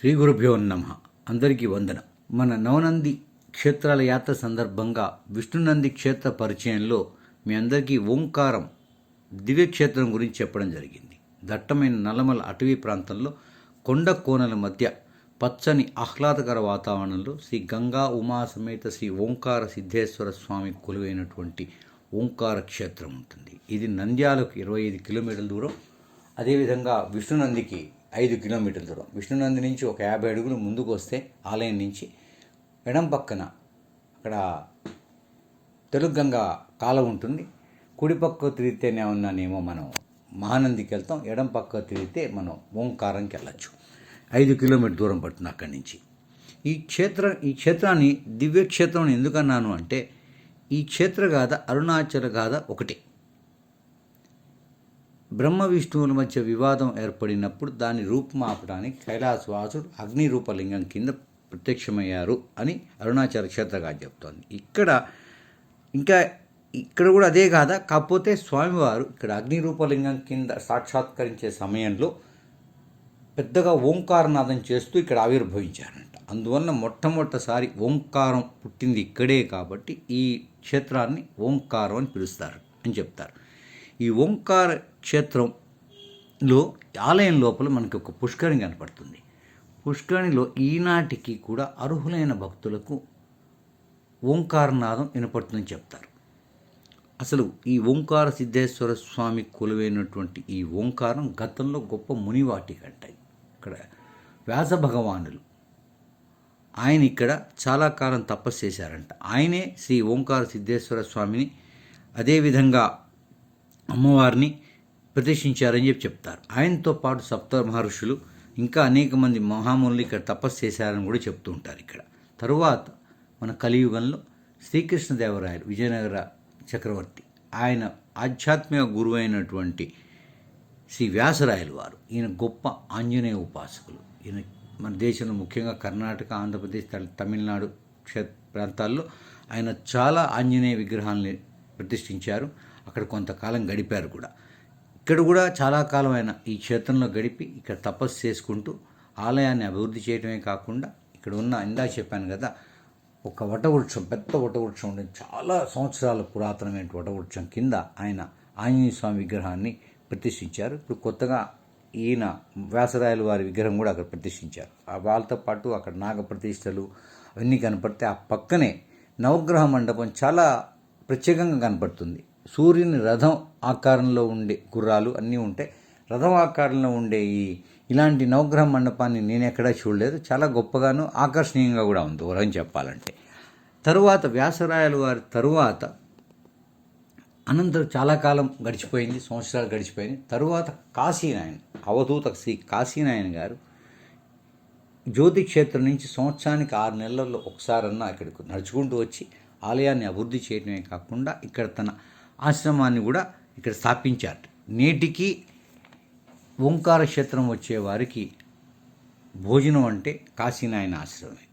శ్రీ గురుభ్యో నమ. అందరికీ వందన. మన నవనంది క్షేత్రాల యాత్ర సందర్భంగా విష్ణునంది క్షేత్ర పరిచయంలో మీ అందరికీ ఓంకారం దివ్యక్షేత్రం గురించి చెప్పడం జరిగింది. దట్టమైన నల్లమల అటవీ ప్రాంతంలో కొండ కోనల మధ్య పచ్చని ఆహ్లాదకర వాతావరణంలో శ్రీ గంగా ఉమా సమేత శ్రీ ఓంకార సిద్ధేశ్వర స్వామి కొలువైనటువంటి ఓంకార క్షేత్రం ఉంటుంది. ఇది నంద్యాలకు ఇరవై ఐదు కిలోమీటర్ల దూరం. అదేవిధంగా విష్ణునందికి ఐదు కిలోమీటర్ల దూరం. విష్ణునంది నుంచి ఒక యాభై అడుగులు ముందుకు వస్తే ఆలయం నుంచి ఎడం పక్కన అక్కడ తెలుగంగా కాలం ఉంటుంది. కుడి పక్క తిరిగితేనే ఉన్నానేమో మనం మహానందికి వెళ్తాం. ఎడం పక్క తిరిగితే మనం ఓంకారంకి వెళ్ళచ్చు. ఐదు కిలోమీటర్ దూరం పడుతుంది అక్కడి నుంచి. ఈ క్షేత్రం ఈ క్షేత్రాన్ని దివ్యక్షేత్రం ఎందుకన్నాను అంటే ఈ క్షేత్రగాథ అరుణాచల గాథ ఒకటే. బ్రహ్మ విష్ణువుల మధ్య వివాదం ఏర్పడినప్పుడు దాన్ని రూపుమాపడానికి కైలాసవాసుడు అగ్ని రూపలింగం కింద ప్రత్యక్షమయ్యారు అని అరుణాచల క్షేత్రగా చెప్తోంది. ఇక్కడ ఇంకా ఇక్కడ కూడా అదే కాదా కాకపోతే స్వామివారు ఇక్కడ అగ్ని రూపలింగం కింద సాక్షాత్కరించే సమయంలో పెద్దగా ఓంకారనాదం చేస్తూ ఇక్కడ ఆవిర్భవించారంట. అందువల్ల మొట్టమొదటిసారి ఓంకారం పుట్టింది ఇక్కడే కాబట్టి ఈ క్షేత్రాన్ని ఓంకారం అని పిలుస్తారు అని చెప్తారు. ఈ ఓంకార క్షేత్రంలో ఆలయం లోపల మనకి ఒక పుష్కరిణి కనపడుతుంది. పుష్కరిణిలో ఈనాటికి కూడా అర్హులైన భక్తులకు ఓంకారనాదం వినపడుతుందని చెప్తారు. అసలు ఈ ఓంకార సిద్ధేశ్వర స్వామి కొలువైనటువంటి ఈ ఓంకారం గతంలో గొప్ప మునివాటి అంటాయి. ఇక్కడ వ్యాస భగవానులు ఆయన ఇక్కడ చాలా కాలం తపస్సు చేశారంట. ఆయనే శ్రీ ఓంకార సిద్ధేశ్వర స్వామిని అదేవిధంగా అమ్మవారిని ప్రతిష్ఠించారని చెప్పి చెప్తారు. ఆయనతో పాటు సప్త మహర్షులు ఇంకా అనేక మంది మహామునులు ఇక్కడ తపస్సు చేశారని కూడా చెప్తూ ఉంటారు ఇక్కడ. తరువాత మన కలియుగంలో శ్రీకృష్ణదేవరాయలు విజయనగర చక్రవర్తి ఆయన ఆధ్యాత్మిక గురువు అయినటువంటి శ్రీ వ్యాసరాయలు వారు. ఈయన గొప్ప ఆంజనేయ ఉపాసకులు. ఈయన మన దేశంలో ముఖ్యంగా కర్ణాటక ఆంధ్రప్రదేశ్ తమి- తమిళనాడు క్షే ప్రాంతాల్లో ఆయన చాలా ఆంజనేయ విగ్రహాలని ప్రతిష్ఠించారు. అక్కడ కొంతకాలం గడిపారు కూడా. ఇక్కడ కూడా చాలా కాలం ఆయన ఈ క్షేత్రంలో గడిపి ఇక్కడ తపస్సు చేసుకుంటూ ఆలయాన్ని అభివృద్ధి చేయడమే కాకుండా ఇక్కడ ఉన్న ఇందా చెప్పాను కదా ఒక వటవృక్షం పెద్ద వటవృక్షం ఉండేది చాలా సంవత్సరాల పురాతనమైన వటవృక్షం కింద ఆయన ఆంజనేయ స్వామి విగ్రహాన్ని ప్రతిష్ఠించారు. ఇప్పుడు కొత్తగా ఈయన వ్యాసరాయల వారి విగ్రహం కూడా అక్కడ ప్రతిష్ఠించారు. ఆ వాళ్ళతో పాటు అక్కడ నాగ ప్రతిష్టలు అవన్నీ కనపడితే ఆ పక్కనే నవగ్రహ మండపం చాలా ప్రత్యేకంగా కనపడుతుంది. సూర్యుని రథం ఆకారంలో ఉండే గుర్రాలు అన్నీ ఉంటాయి రథం ఆకారంలో ఉండే ఈ ఇలాంటి నవగ్రహ మండపాన్ని నేను ఎక్కడా చూడలేదు. చాలా గొప్పగాను ఆకర్షణీయంగా కూడా ఉంది దూరం చెప్పాలంటే. తరువాత వ్యాసరాయల వారి తరువాత అనంతరం చాలా కాలం గడిచిపోయింది సంవత్సరాలు గడిచిపోయింది. తరువాత కాశీనాయన్ అవధూత శ్రీ కాశీనాయన్ గారు జ్యోతి క్షేత్రం నుంచి సంవత్సరానికి ఆరు నెలల్లో ఒకసారన్నా ఇక్కడికి నడుచుకుంటూ వచ్చి ఆలయాన్ని అభివృద్ధి చేయడమే కాకుండా ఇక్కడ తన ఆశ్రమాన్ని కూడా ఇక్కడ స్థాపించారు. నేటికి ఓంకార క్షేత్రం వచ్చేవారికి భోజనం అంటే కాశీనాయన ఆశ్రమే.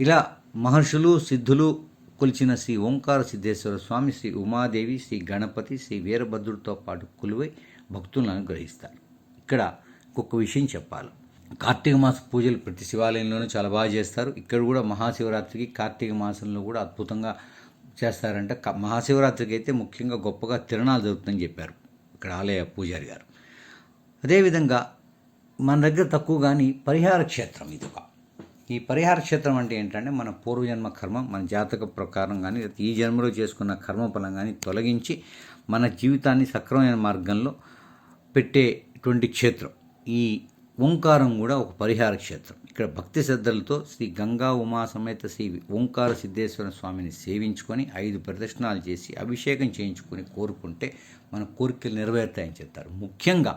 ఇలా మహర్షులు సిద్ధులు కొలిచిన శ్రీ ఓంకార సిద్ధేశ్వర స్వామి శ్రీ ఉమాదేవి శ్రీ గణపతి శ్రీ వీరభద్రుడితో పాటు కొలువై భక్తులను అనుగ్రహిస్తారు. ఇక్కడ ఒక్కొక్క విషయం చెప్పాలి. కార్తీక మాస పూజలు ప్రతి శివాలయంలోనూ చాలా బాగా చేస్తారు. ఇక్కడ కూడా మహాశివరాత్రికి కార్తీక మాసంలో కూడా అద్భుతంగా చేస్తారంటే మహాశివరాత్రికి అయితే ముఖ్యంగా గొప్పగా తిరణాలు జరుగుతుందని చెప్పారు ఇక్కడ ఆలయ పూజారి గారు. అదేవిధంగా మన దగ్గర తక్కువ కానీ పరిహార క్షేత్రం ఇది ఒక. ఈ పరిహార క్షేత్రం అంటే ఏంటంటే మన పూర్వజన్మ కర్మ మన జాతక ప్రకారం కానీ ఈ జన్మలో చేసుకున్న కర్మఫలం కానీ తొలగించి మన జీవితాన్ని సక్రమమైన మార్గంలో పెట్టేటువంటి క్షేత్రం. ఈ ఓంకారం కూడా ఒక పరిహార క్షేత్రం. ఇక్కడ భక్తి శ్రద్ధలతో శ్రీ గంగా ఉమా సమేత శ్రీ ఓంకార సిద్ధేశ్వర స్వామిని సేవించుకొని ఐదు ప్రదక్షిణాలు చేసి అభిషేకం చేయించుకొని కోరుకుంటే మన కోరికలు నెరవేరుతాయని చెప్తారు. ముఖ్యంగా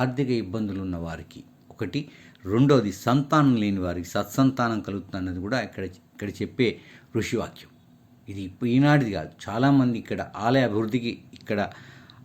ఆర్థిక ఇబ్బందులు ఉన్న వారికి ఒకటి. రెండవది సంతానం లేని వారికి సత్సంతానం కలుగుతుందన్నది కూడా ఇక్కడ ఇక్కడ చెప్పే ఋషివాక్యం. ఇది ఈనాటిది కాదు. చాలామంది ఇక్కడ ఆలయ అభివృద్ధికి ఇక్కడ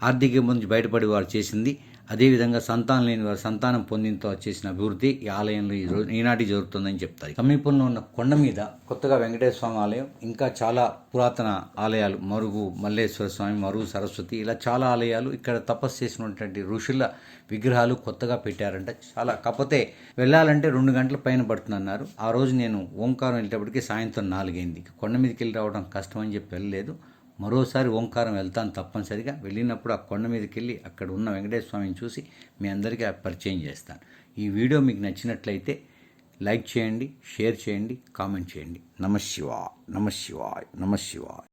ఆర్థిక ఇబ్బంది బయటపడి వారు చేసింది. అదేవిధంగా సంతానం లేని వారు సంతానం పొందినతో చేసిన అభివృద్ధి ఈ ఆలయంలో ఈ రోజు ఈనాటి జరుగుతుందని చెప్తారు. సమీపంలో ఉన్న కొండ మీద కొత్తగా వెంకటేశ్వర స్వామి ఆలయం ఇంకా చాలా పురాతన ఆలయాలు మరుగు మల్లేశ్వర స్వామి మరుగు సరస్వతి ఇలా చాలా ఆలయాలు ఇక్కడ తపస్సు చేసినటువంటి ఋషుల విగ్రహాలు కొత్తగా పెట్టారంట. చాలా కాకపోతే వెళ్ళాలంటే రెండు గంటల పైన పడుతుందన్నారు. ఆ రోజు నేను ఓంకారం వెళ్ళేటప్పటికి సాయంత్రం నాలుగైంది. కొండ మీదకి వెళ్ళి రావడం కష్టం అని చెప్పి వెళ్ళలేదు. మరోసారి ఓంకారం వెళ్తాను తప్పనిసరిగా. వెళ్ళినప్పుడు ఆ కొండ మీదకి వెళ్ళి అక్కడ ఉన్న వెంకటేశ్వర స్వామిని చూసి మీ అందరికీ పరిచయం చేస్తాను. ఈ వీడియో మీకు నచ్చినట్లయితే లైక్ చేయండి షేర్ చేయండి కామెంట్ చేయండి. నమశివా నమశివాయ్ నమశివాయ్. శివాయ్